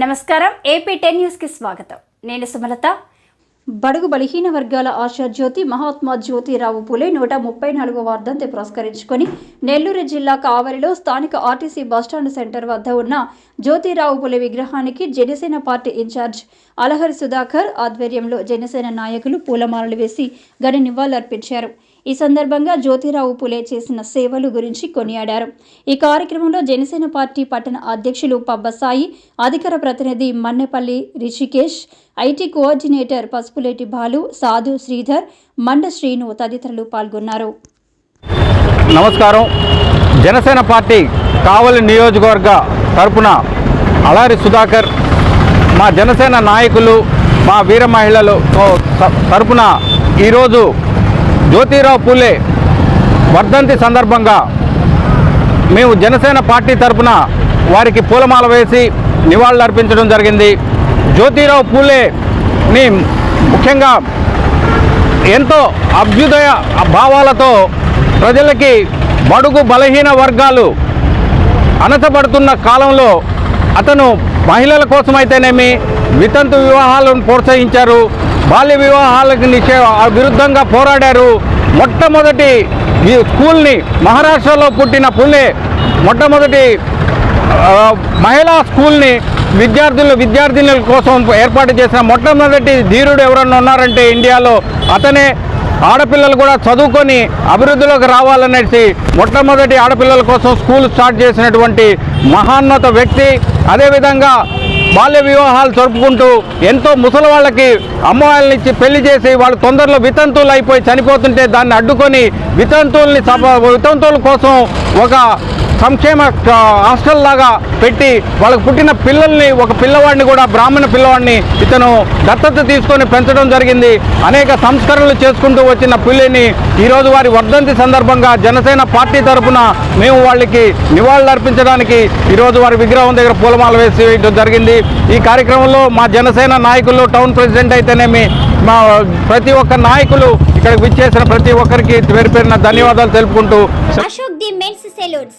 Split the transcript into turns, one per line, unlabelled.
నమస్కారం AP ten న్యూస్కి స్వాగతం. నేను సుమలత. బడుగు బలహీన వర్గాల ఆశా జ్యోతి మహాత్మా జ్యోతిరావు పులే నూట ముప్పై నాలుగో వర్ధంతి పురస్కరించుకొని నెల్లూరు జిల్లా కావలిలో స్థానిక ఆర్టీసీ బస్టాండ్ సెంటర్ వద్ద ఉన్న జ్యోతిరావు పులే విగ్రహానికి Janasena party in charge Alahari Sudhakar ఆధ్వర్యంలో జనసేన నాయకులు పూలమాలలు వేసి ఘన నివాళులర్పించారు. ఈ సందర్భంగా జ్యోతిరావు పులే చేసిన సేవలు గురించి కొనియాడారు. ఈ కార్యక్రమంలో జనసేన పార్టీ పట్టణ అధ్యక్షులు పబ్బసాయి అధికార ప్రతినిధి మన్నెపల్లి రిషికేష్ ఐటీ కోఆర్డినేటర్ పసుపులేటి బాలు సాధు శ్రీధర్ మండ శ్రీను తదితరులు పాల్గొన్నారు.
నమస్కారం. జనసేన పార్టీ కావలి నియోజకవర్గ తరపున అలారి సుధాకర్ మా జనసేన నాయకులు మా వీర మహిళలు త- తరపున ఈరోజు జ్యోతిరావు పూలే వర్ధంతి సందర్భంగా మేము జనసేన పార్టీ తరపున వారికి పూలమాల వేసి నివాళులు అర్పించడం జరిగింది. జ్యోతిరావు పూలేని ముఖ్యంగా ఎంతో అభ్యుదయ భావాలతో ప్రజలకి బడుగు బలహీన వర్గాలు అనసపడుతున్న కాలంలో అతను మహిళల కోసమైతేనేమి వితంతు వివాహాలను ప్రోత్సహించారు. బాల్య వివాహాలకు నిషే విరుద్ధంగా పోరాడారు. మొట్టమొదటి ఈ స్కూల్ని మహారాష్ట్రలో పుట్టిన పుల్లే మొట్టమొదటి మహిళా స్కూల్ని విద్యార్థులు విద్యార్థినుల కోసం ఏర్పాటు చేసిన మొట్టమొదటి ధీరుడు ఎవరన్నా ఉన్నారంటే ఇండియాలో అతనే. ఆడపిల్లలు కూడా చదువుకొని అభివృద్ధిలోకి రావాలనేసి మొట్టమొదటి ఆడపిల్లల కోసం స్కూల్ స్టార్ట్ చేసినటువంటి మహాన్నత వ్యక్తి. అదేవిధంగా బాల్య వివాహాలు జరుపుకుంటూ ఎంతో ముసలి వాళ్ళకి అమ్మాయిలని ఇచ్చి పెళ్ళి చేసి వాళ్ళు తొందరలో వితంతువులు అయిపోయి చనిపోతుంటే దాన్ని అడ్డుకొని వితంతువుల్ని సభ వితంతువుల కోసం ఒక సంక్షేమ హాస్టల్ లాగా పెట్టి వాళ్ళకు పుట్టిన పిల్లల్ని ఒక పిల్లవాడిని కూడా బ్రాహ్మణ పిల్లవాడిని ఇతను దత్తత తీసుకొని పెంచడం జరిగింది. అనేక సంస్కరణలు చేసుకుంటూ వచ్చిన పిల్లిని ఈరోజు వారి వర్ధంతి సందర్భంగా జనసేన పార్టీ తరపున మేము వాళ్ళకి నివాళులు అర్పించడానికి ఈరోజు వారి విగ్రహం దగ్గర పూలమాల వేసి వేయడం జరిగింది. ఈ కార్యక్రమంలో మా జనసేన నాయకులు టౌన్ ప్రెసిడెంట్ అయితేనేమి మా ప్రతి ఒక్క నాయకులు ఇక్కడ విచ్చేసిన ప్రతి ఒక్కరికి పేరు పేరున ధన్యవాదాలు తెలుపుకుంటూ
అశోక్ ది మెన్స్ సెలూన్స్.